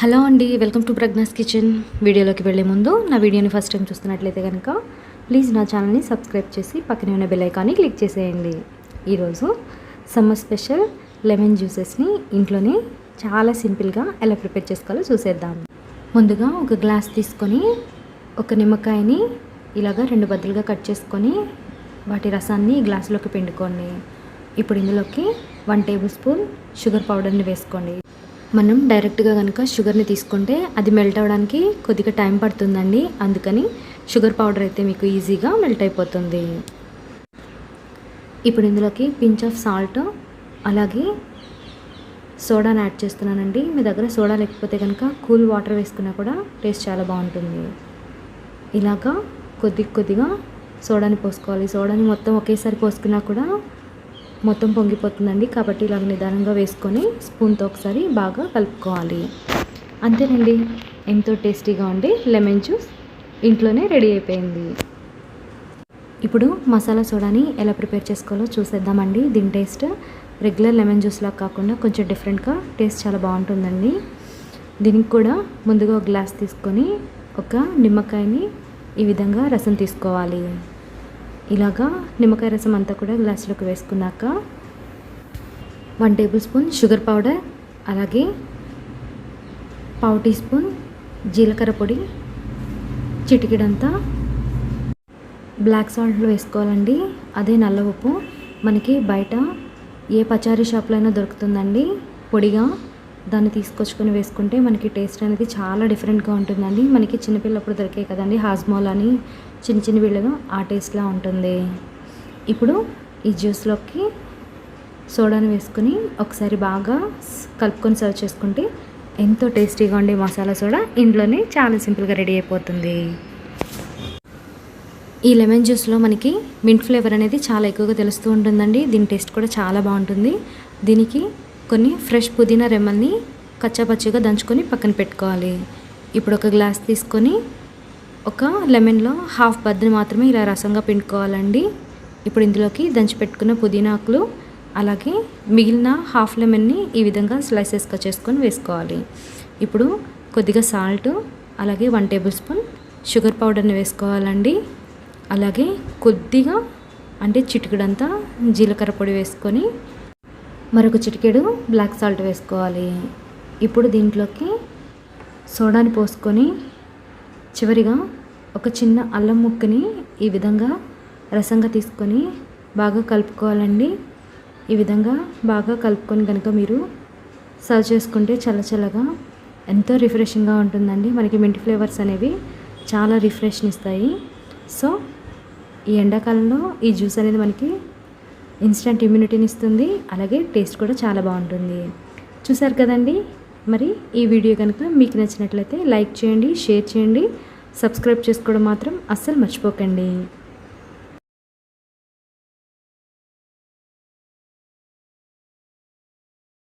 Hello అండి welcome to Pragna's kitchen. వీడియోలోకి వెళ్ళే ముందు నా వీడియోని ఫస్ట్ టైం చూస్తున్నట్లయితే కనుక ప్లీజ్ నా ఛానల్ని సబ్స్క్రైబ్ చేసి పక్కనే ఉన్న బెల్ ఐకాన్ని క్లిక్ చేసేయండి. ఈరోజు సమ్మర్ స్పెషల్ లెమన్ జ్యూసెస్ని ఇంట్లోనే చాలా సింపుల్గా ఎలా ప్రిపేర్ చేసుకోవాలో చూసేద్దాం. ముందుగా ఒక గ్లాస్ తీసుకొని ఒక నిమ్మకాయని ఇలాగా రెండు బద్దలుగా కట్ చేసుకొని వాటి రసాన్ని గ్లాసులోకి పిండుకోండి. ఇప్పుడు ఇందులోకి వన్ టేబుల్ స్పూన్ షుగర్ పౌడర్ని వేసుకోండి. మనం డైరెక్ట్గా కనుక షుగర్ని తీసుకుంటే అది మెల్ట్ అవ్వడానికి కొద్దిగా టైం పడుతుందండి. అందుకని షుగర్ పౌడర్ అయితే మీకు ఈజీగా మెల్ట్ అయిపోతుంది. ఇప్పుడు ఇందులోకి పించ్ ఆఫ్ సాల్ట్ అలాగే సోడాని యాడ్ చేస్తున్నానండి. మీ దగ్గర సోడా లేకపోతే కనుక కూల్ వాటర్ వేసుకున్నా కూడా టేస్ట్ చాలా బాగుంటుంది. ఇలాగా కొద్ది కొద్దిగా సోడాని పోసుకోవాలి. సోడాని మొత్తం ఒకేసారి పోసుకున్నా కూడా మొత్తం పొంగిపోతుందండి. కాబట్టి ఇలాగ నిదానంగా వేసుకొని స్పూన్తో ఒకసారి బాగా కలుపుకోవాలి. అంతేనండి. ఎంతో టేస్టీగా ఉండి లెమన్ జ్యూస్ ఇంట్లోనే రెడీ అయిపోయింది. ఇప్పుడు మసాలా సోడాని ఎలా ప్రిపేర్ చేసుకోవాలో చూసేద్దామండి. దీని టేస్ట్ రెగ్యులర్ లెమన్ జ్యూస్లా కాకుండా కొంచెం డిఫరెంట్గా టేస్ట్ చాలా బాగుంటుందండి. దీనికి కూడా ముందుగా ఒక గ్లాస్ తీసుకొని ఒక నిమ్మకాయని ఈ విధంగా రసం తీసుకోవాలి. ఇలాగా నిమ్మకాయ రసం అంతా కూడా గ్లాసులోకి వేసుకున్నాక one tablespoon sugar powder అలాగే పావు టీ స్పూన్ జీలకర్ర పొడి చిటికిడంతా బ్లాక్ సాల్ట్ వేసుకోవాలండి. అదే నల్ల ఉప్పు. మనకి బయట ఏ పచారీ షాప్లో అయినా దొరుకుతుందండి. పొడిగా దాన్ని తీసుకొచ్చుకొని వేసుకుంటే మనకి టేస్ట్ అనేది చాలా డిఫరెంట్గా ఉంటుందండి. మనకి చిన్నపిల్లప్పుడు దొరికాయి కదండి హాజ్మోల్ అని చిన్న చిన్న వీళ్ళలో ఆ టేస్ట్లా ఉంటుంది. ఇప్పుడు ఈ జ్యూస్లోకి సోడాని వేసుకొని ఒకసారి బాగా కలుపుకొని సర్వ్ చేసుకుంటే ఎంతో టేస్టీగా ఉండే మసాలా సోడా ఇంట్లోనే చాలా సింపుల్గా రెడీ అయిపోతుంది. ఈ లెమన్ జ్యూస్లో మనకి మింట్ ఫ్లేవర్ అనేది చాలా ఎక్కువగా తెలుస్తూ ఉంటుందండి. దీని టేస్ట్ కూడా చాలా బాగుంటుంది. దీనికి కొన్ని ఫ్రెష్ పుదీనా రెమ్మల్ని కచ్చాపచ్చిగా దంచుకొని పక్కన పెట్టుకోవాలి. ఇప్పుడు ఒక గ్లాస్ తీసుకొని ఒక లెమన్లో హాఫ్ బద్దని మాత్రమే ఇలా రసంగా పిండుకోవాలండి. ఇప్పుడు ఇందులోకి దంచి పెట్టుకున్న పుదీనా ఆకులు అలాగే మిగిలిన హాఫ్ లెమన్ని ఈ విధంగా స్లైసెస్గా చేసుకొని వేసుకోవాలి. ఇప్పుడు కొద్దిగా సాల్ట్ అలాగే వన్ టేబుల్ స్పూన్ షుగర్ పౌడర్ని వేసుకోవాలండి. అలాగే కొద్దిగా అంటే చిటికడంతా జీలకర్ర పొడి వేసుకొని మరొక చిటికెడు బ్లాక్ సాల్ట్ వేసుకోవాలి. ఇప్పుడు దీంట్లోకి సోడాని పోసుకొని చివరిగా ఒక చిన్న అల్లం ముక్కని ఈ విధంగా రసంగా తీసుకొని బాగా కలుపుకోవాలండి. ఈ విధంగా బాగా కలుపుకొని కనుక మీరు సర్వ్ చేసుకుంటే చల్ల చల్లగా ఎంతో రిఫ్రెషింగ్గా ఉంటుందండి. మనకి మింట్ ఫ్లేవర్స్ అనేవి చాలా రిఫ్రెష్ని ఇస్తాయి సో ఈ ఎండాకాలంలో ఈ జ్యూస్ అనేది మనకి ఇన్స్టంట్ ఇమ్యూనిటీని ఇస్తుంది అలాగే టేస్ట్ కూడా చాలా బాగుంటుంది. చూసారు కదండి? మరి ఈ వీడియో కనుక మీకు నచ్చినట్లయితే లైక్ చేయండి షేర్ చేయండి. సబ్స్క్రైబ్ చేసుకోవడం మాత్రం అస్సలు మర్చిపోకండి.